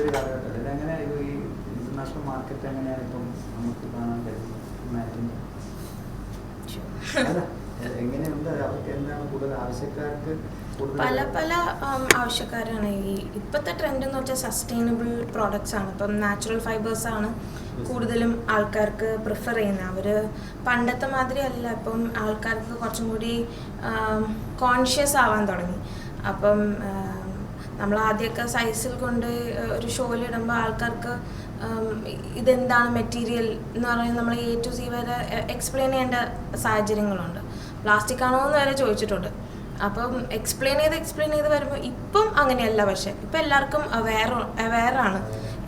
ഈ ഇന്റർനാഷണൽ കാണാൻ കഴിയുന്നത്? അവർക്ക് കൂടുതൽ പല പല ആവശ്യക്കാരാണ്. ഈ ഇപ്പോഴത്തെ ട്രെൻഡ് എന്ന് വെച്ചാൽ സസ്റ്റൈനബിൾ പ്രോഡക്റ്റ്സ് ആണ്. ഇപ്പം നാച്ചുറൽ ഫൈബേഴ്സ് ആണ് കൂടുതലും ആൾക്കാർക്ക് പ്രിഫർ ചെയ്യുന്നത്. അവർ പണ്ടത്തെ മാതിരി അല്ല. ഇപ്പം ആൾക്കാർക്ക് കുറച്ചും കൂടി കോൺഷ്യസ് ആവാൻ തുടങ്ങി. അപ്പം നമ്മൾ ആദ്യമൊക്കെ സൈസിൽ കൊണ്ട് ഒരു ഷോയിലിടുമ്പോൾ ആൾക്കാർക്ക് ഇതെന്താണ് മെറ്റീരിയൽ എന്ന് പറഞ്ഞാൽ നമ്മൾ എ ടു സി വരെ എക്സ്പ്ലെയിൻ ചെയ്യേണ്ട സാഹചര്യങ്ങളുണ്ട്. പ്ലാസ്റ്റിക് ആണോ എന്ന് വരെ ചോദിച്ചിട്ടുണ്ട്. അപ്പം എക്സ്പ്ലെയിൻ ചെയ്ത് എക്സ്പ്ലെയിൻ ചെയ്ത് വരുമ്പോൾ ഇപ്പം അങ്ങനെയല്ല പക്ഷേ ഇപ്പം എല്ലാവർക്കും അവെയർ അവെയറാണ്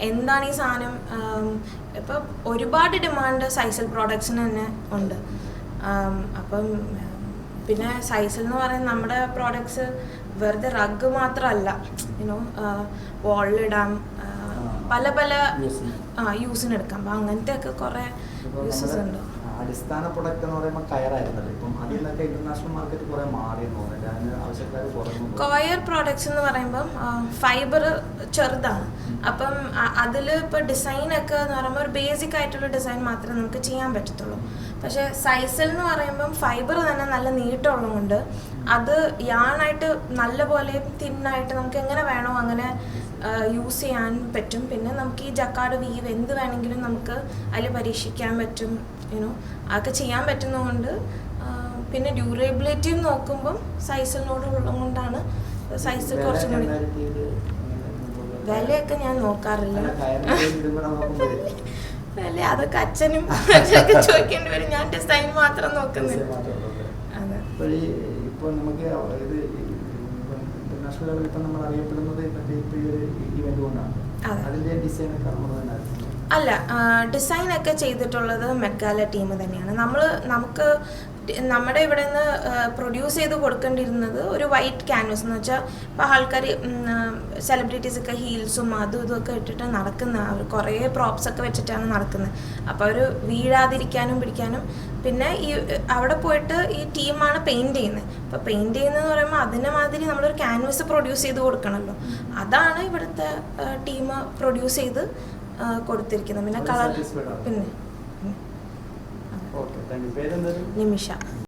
എന്താണ് ഈ സാധനം? ഇപ്പം ഒരുപാട് ഡിമാൻഡ് സൈസിൽ പ്രോഡക്ട്സിന് തന്നെ ഉണ്ട്. അപ്പം പിന്നെ സൈസിൽ എന്ന് പറയുന്നത് നമ്മുടെ പ്രോഡക്ട്സ് വെറുതെ റഗ് മാത്രമല്ല യുനോ വാളിലിടാം പല പല യൂസിനെടുക്കാം അപ്പം അങ്ങനത്തെ ഒക്കെ കുറേ യൂസസ് ഉണ്ട്. അടിസ്ഥാന പ്രൊഡക്റ്റ് എന്ന് പറയുമ്പോൾ കയറായിരുന്നല്ലോ. ഇപ്പം അതിൽ നിന്നൊക്കെ ഇന്റർനാഷണൽ മാർക്കറ്റ് കുറെ മാറി എന്ന് തോന്നുന്നില്ല അതിന് ആവശ്യക്കാർ കുറഞ്ഞു കോയർ പ്രോഡക്ട്സ് എന്ന് പറയുമ്പം ഫൈബർ ചെറുതാണ്. അപ്പം അതിൽ ഇപ്പോൾ ഡിസൈനൊക്കെ എന്ന് പറയുമ്പോൾ ഒരു ബേസിക് ആയിട്ടുള്ള ഡിസൈൻ മാത്രമേ നമുക്ക് ചെയ്യാൻ പറ്റത്തുള്ളൂ. പക്ഷേ സൈസിൽ എന്ന് പറയുമ്പം ഫൈബർ തന്നെ നല്ല നീട്ടമുള്ളതുകൊണ്ട് അത് യാണായിട്ട് നല്ല പോലെ തിന്നായിട്ട് നമുക്ക് എങ്ങനെ വേണോ അങ്ങനെ യൂസ് ചെയ്യാൻ പറ്റും. പിന്നെ നമുക്ക് ഈ ജക്കാട് വീവ് എന്ത് വേണമെങ്കിലും നമുക്ക് അതിൽ പരീക്ഷിക്കാൻ പറ്റും യുനോ അതൊക്കെ ചെയ്യാൻ പറ്റുന്നതുകൊണ്ട് പിന്നെ ഡ്യൂറബിലിറ്റിയും നോക്കുമ്പം സൈസിനോട് ഉള്ളതുകൊണ്ടാണ് സൈസ് കുറച്ചും കൂടി. വിലയൊക്കെ ഞാൻ നോക്കാറില്ല. വില അതൊക്കെ അച്ഛനും അച്ഛനൊക്കെ ചോദിക്കേണ്ടി വരും. ഞാൻ ഡിസൈൻ മാത്രം നോക്കുന്നില്ല. അതെ. ഇപ്പോൾ നമുക്ക് ഇത് ഇന്റർനാഷണൽ ലെവലിൽ ഇപ്പം നമ്മൾ അറിയപ്പെടുന്നത് അതിന്റെ ഡിസൈൻ ഒക്കെ. അല്ല ഡിസൈൻ ഒക്കെ ചെയ്തിട്ടുള്ളത് മെക്കാല ടീം തന്നെയാണ്. നമ്മൾ നമുക്ക് നമ്മുടെ ഇവിടെ നിന്ന് പ്രൊഡ്യൂസ് ചെയ്ത് കൊടുക്കേണ്ടിയിരുന്നത് ഒരു വൈറ്റ് ക്യാൻവസ് എന്ന് വെച്ചാൽ ഇപ്പോൾ ആൾക്കാർ സെലിബ്രിറ്റീസ് ഒക്കെ ഹീൽസും അതും ഇതും ഒക്കെ ഇട്ടിട്ട് നടക്കുന്ന അവർ കുറേ പ്രോപ്സ് ഒക്കെ വെച്ചിട്ടാണ് നടക്കുന്നത് അപ്പോൾ അവർ വീഴാതിരിക്കാനും പിടിക്കാനും പിന്നെ ഈ അവിടെ പോയിട്ട് ഈ ടീമാണ് പെയിന്റ് ചെയ്യുന്നത് അപ്പോൾ പെയിന്റ് ചെയ്യുന്നതെന്ന് പറയുമ്പോൾ അതിനെ മാതിരി നമ്മളൊരു ക്യാൻവസ് പ്രൊഡ്യൂസ് ചെയ്ത് കൊടുക്കണമല്ലോ അതാണ് ഇവിടുത്തെ ടീം പ്രൊഡ്യൂസ് ചെയ്ത് കൊടുത്തിരിക്കുന്നത് പിന്നെ കളർ പിന്നെ. നിമിഷ.